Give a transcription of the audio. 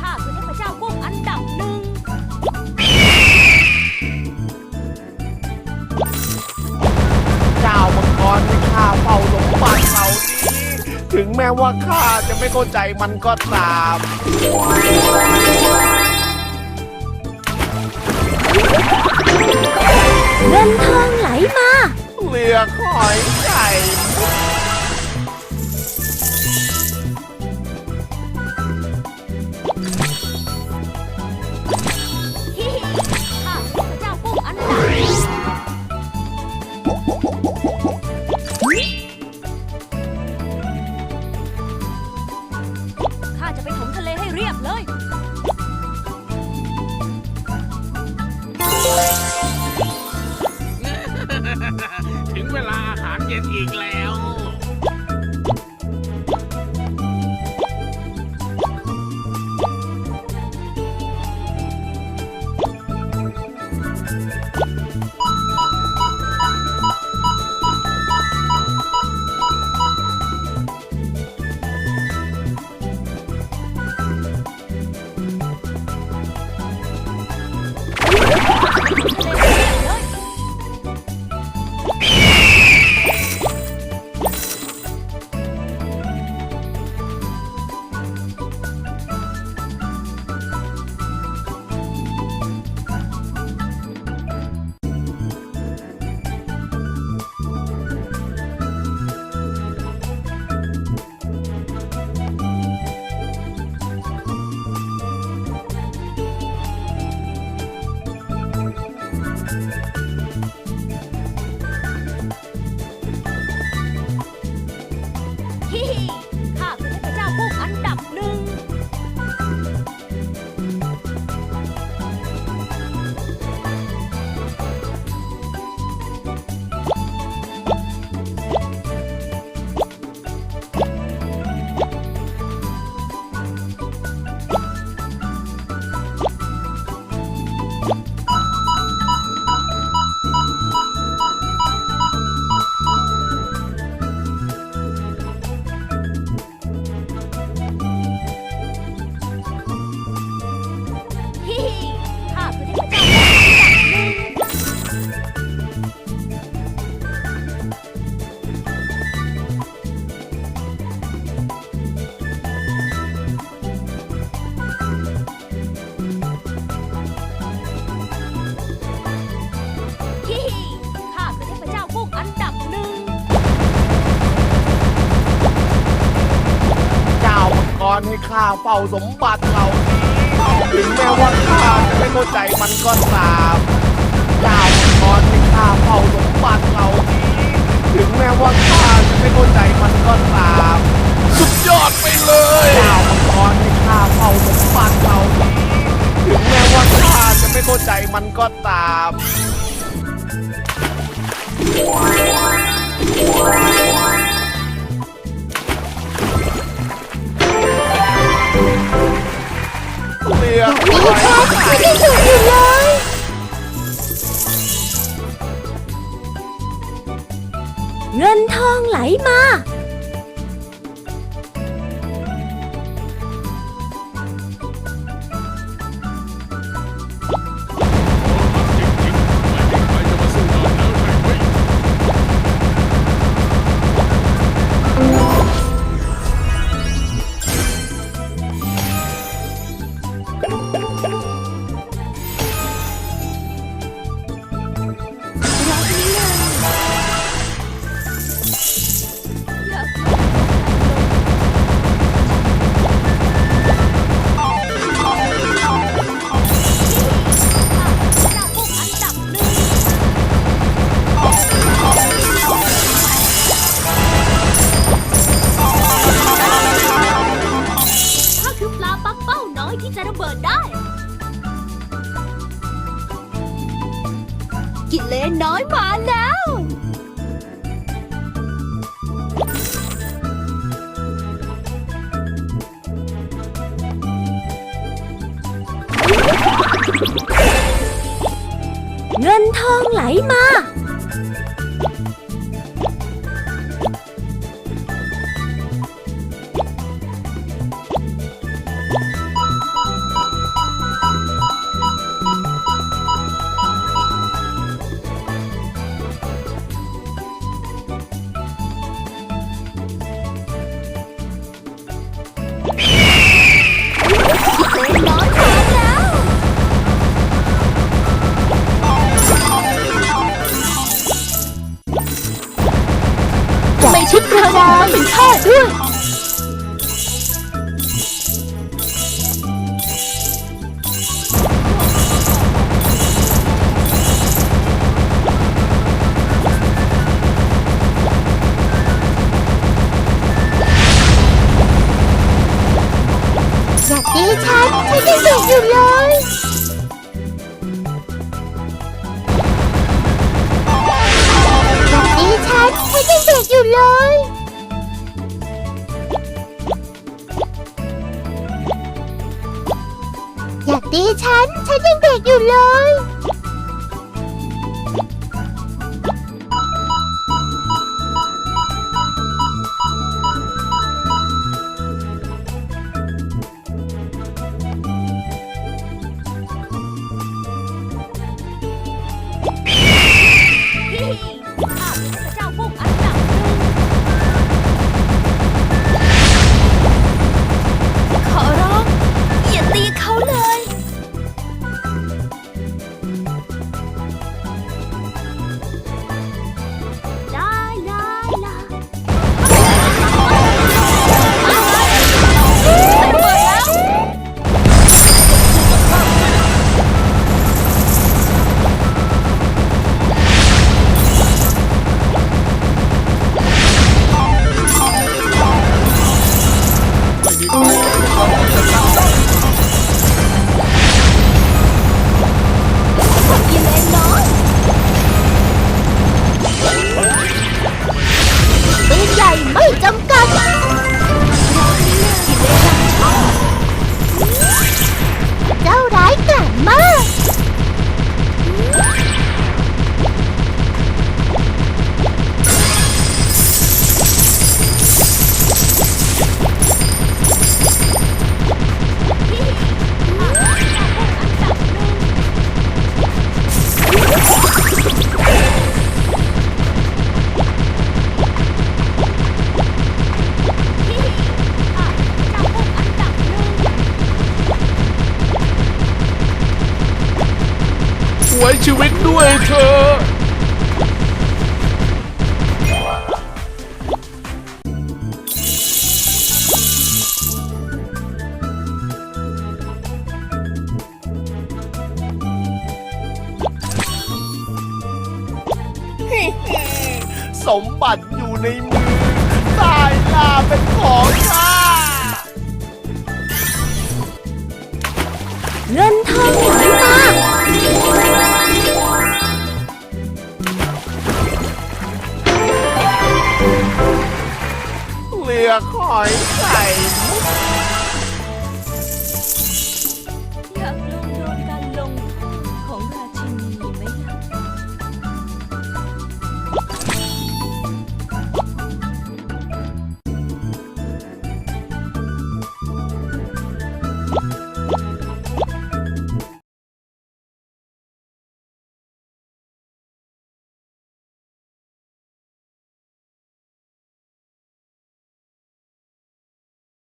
ข้าคือเทพเจ้ากุ้งอันดับหนึ่ง เจ้ามังกรที่ข้าเฝ้าสลงบันเหล่านี้ถึงแม้ว่าข้าจะไม่เข้าใจมันก็ตามเงินทองไหลมา เรือหอยไก่ มันให้ข้าเฝ้าสมบัติเขาถึงแม้ว่าข้าไม่เข้าใจมันก็ตามดาวมังกร chị Lê nói mà nào. Nghênh thơn lại mà เป็นน้องขาแล้ว ไม่ชิดเราเป็นข้าด้วย ดีฉันไม่ได้เด็กอยู่เลยดีฉันไม่ได้เด็กอยู่เลยอยากดีฉัน ฉันยังเด็กอยู่เลย ไว้ชีวิตด้วยเธอ สมบัติอยู่ในมือตายลาเป็นของข้า เงินทอง ลือกหอยไข่